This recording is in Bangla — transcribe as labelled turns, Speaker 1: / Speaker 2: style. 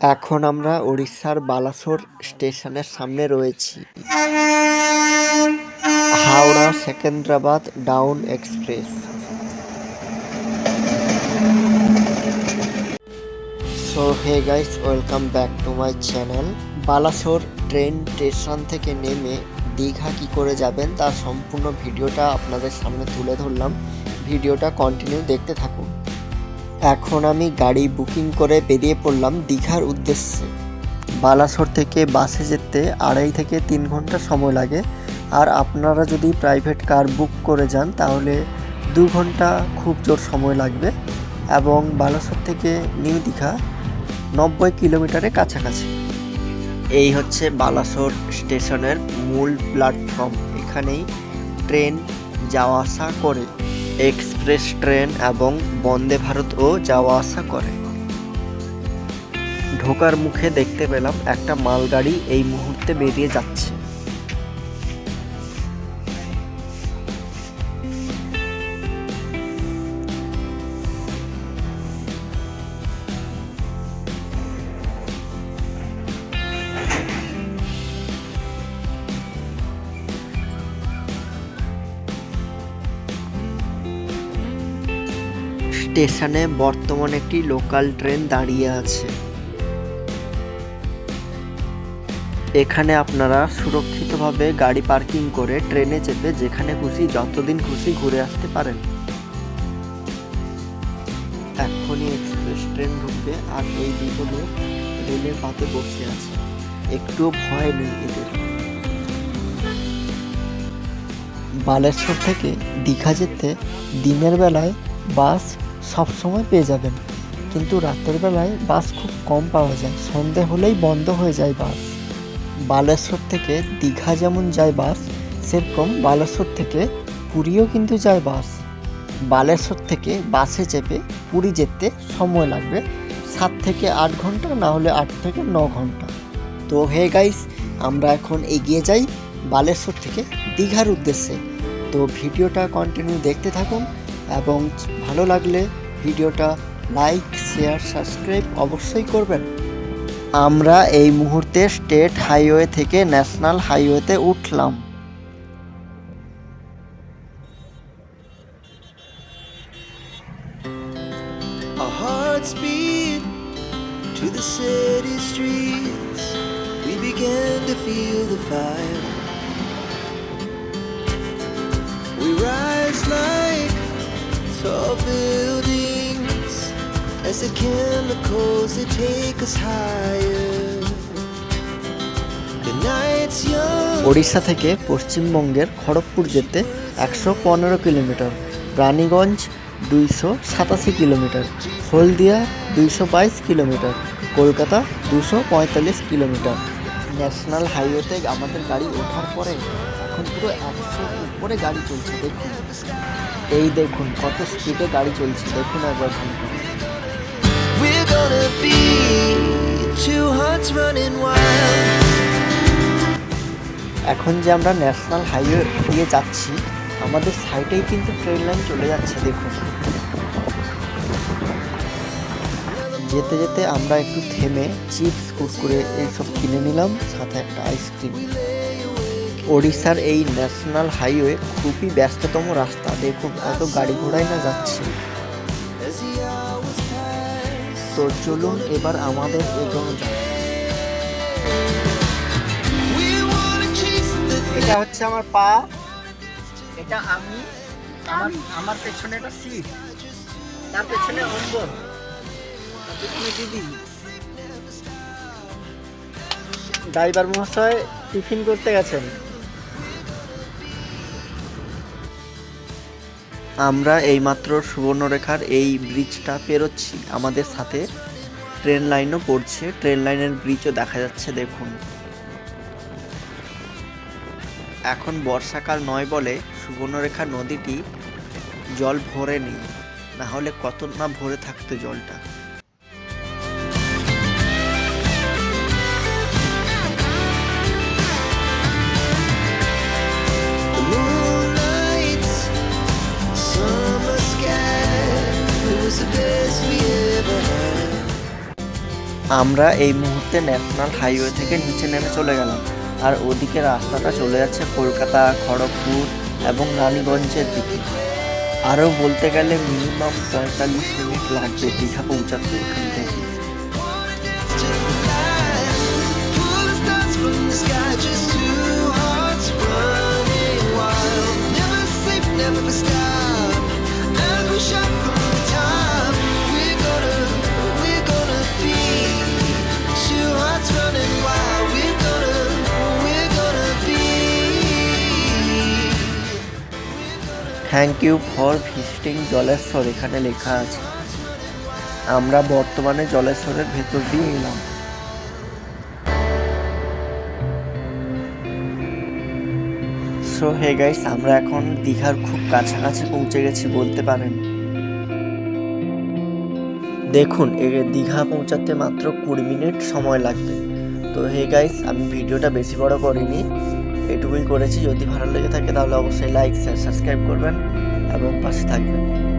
Speaker 1: এখন আমরা উড়িষ্যার বালাসোর স্টেশনের সামনে রয়েছি। Howrah Secunderabad down express. So hey guys welcome back to my channel Balasore train station থেকে নেমে দীঘা কি করে যাবেন তার সম্পূর্ণ ভিডিওটা আপনাদের সামনে তুলে ধরলাম। ভিডিওটা কন্টিনিউ দেখতে থাকুন। এখন আমি গাড়ি বুকিং করে বেরিয়ে পড়লাম দীঘার উদ্দেশ্যে। বালাসোর থেকে বাসে যেতে আড়াই থেকে তিন ঘণ্টা সময় লাগে। আর আপনারা যদি প্রাইভেট কার বুক করে যান, তাহলে দু ঘণ্টা খুব জোর সময় লাগবে। এবং বালাসোর থেকে নিউ দীঘা নব্বই কিলোমিটারের কাছাকাছি। এই হচ্ছে বালাসোর স্টেশনের মূল প্ল্যাটফর্ম। এখানেই ট্রেন যাওয়া আসা করে। এক্সপ্রেস ট্রেন এবং বন্দে ভারতও যাওয়া আসা করে। ঢোকার মুখে দেখতে পেলাম একটা মালগাড়ি এই মুহূর্তে বেরিয়ে যাচ্ছে। স্টেশনে বর্তমানে একটি লোকাল ট্রেন দাঁড়িয়ে আছে। এখানে আপনারা সুরক্ষিতভাবে গাড়ি পার্কিং করে ট্রেনে চেপে যেখানে খুশি, যতদিন খুশি ঘুরে আসতে পারেন। এখনই এক্সপ্রেস ট্রেন ঢুকবে আর এই দুটো লোক রেলের পাতে বসে আছে। একটুও ভয় নেই এদের। বালেশ্বর থেকে দীঘা যেতে দিনের বেলায় বাস সব সময় পেয়ে যাবেন। কিন্তু রাতের বেলায় বাস খুব কম পাওয়া যায়। সন্ধে হলেই বন্ধ হয়ে যায় বাস। বালেশ্বর থেকে দীঘা যেমন যায় বাস, সেরকম বালেশ্বর থেকে পুরীও কিন্তু যায় বাস। বালেশ্বর থেকে বাসে চেপে পুরী যেতে সময় লাগবে সাত থেকে আট ঘণ্টা, না হলে আট থেকে ন ঘণ্টা। তো হে গাইস, আমরা এখন এগিয়ে যাই বালেশ্বর থেকে দীঘার উদ্দেশ্যে। তো ভিডিওটা কন্টিনিউ দেখতে থাকুন। এবং ভালো লাগলে ভিডিওটা লাইক, শেয়ার, সাবস্ক্রাইব অবশ্যই করবেন। আমরা এই মুহূর্তে স্টেট হাইওয়ে থেকে ন্যাশনাল হাইওয়েতে উঠলাম।
Speaker 2: Fire. We rise like tall buildings as the chemicals they take us higher.
Speaker 1: Odisha থেকে পশ্চিমবঙ্গের খড়গপুর যেতে একশো পনেরো কিলোমিটার, রানীগঞ্জ দুইশো সাতাশি কিলোমিটার, হলদিয়া দুইশো বাইশ কিলোমিটার, কলকাতা দুশো পঁয়তাল্লিশ কিলোমিটার ন্যাশনাল হাইওয়েতে আমাদের গাড়ি ওঠার পরে এখন পুরো একশো উপরে গাড়ি চলছে, দেখুন এই দেখুন কত স্পিডে গাড়ি চলছে দেখুন একবার. এখন যে আমরা ন্যাশনাল হাইওয়ে দিয়ে যাচ্ছি আমাদের সাইডেই কিন্তু ট্রেন লাইন চলে যাচ্ছে দেখুন। যেতে যেতে আমরা একটু থেমে চিপস কুরকুরে এইসব কিনে নিলাম সাথে একটা আইসক্রিম ওড়িশার এই ন্যাশনাল হাইওয়ে খুবই ব্যস্ততম রাস্তা। দেখুন কত গাড়ি ঘোড়ায় না যাচ্ছে। তো চলুন এবার আমাদের এগোনো যাক এটা হচ্ছে আমার পা। এটা আমি। আমার আমার পেছনে একটা সিট। তার পেছনে দিদি। ড্রাইভার মহাশয় টিফিন করতে গেছেন। আমরা এইমাত্র সুবর্ণরেখার এই ব্রিজটা পেরোচ্ছি। আমাদের সাথে ট্রেন লাইনও পড়ছে। ট্রেন লাইনের ব্রিজও দেখা যাচ্ছে, দেখুন। এখন বর্ষাকাল নয় বলে সুবর্ণরেখা নদীটি জল ভরে নেই না হলে কত না ভরে থাকতো জলটা। আমরা এই মুহূর্তে ন্যাশনাল হাইওয়ে থেকে নিচে নেমে চলে গেলাম। আর ওদিকে রাস্তাটা চলে যাচ্ছে কলকাতা, খড়গপুর এবং রানীগঞ্জের দিকে। আরও বলতে গেলে মিনিমাম পঁয়তাল্লিশ মিনিট লাগবে দীঘা পৌঁছাতে এখান থেকে। Thank you for visiting Jaleswar এখানে লেখা আছে। আমরা বর্তমানে জলেশ্বরের ভেতর দিয়ে এলাম। সো হে গাইস আমরা এখন দীঘার খুব কাছাকাছি পৌঁছে গেছি, বলতে পারেন। দেখুন দীঘা পৌঁছাতে মাত্র কুড়ি মিনিট সময় লাগবে। তো হে গাইস আমি ভিডিওটা বেশি বড় করিনি। এটুকুই করেছি। যদি ভালো লেগে থাকে তাহলে অবশ্যই লাইক শেয়ার সাবস্ক্রাইব করবেন এবং পাশে থাকবেন।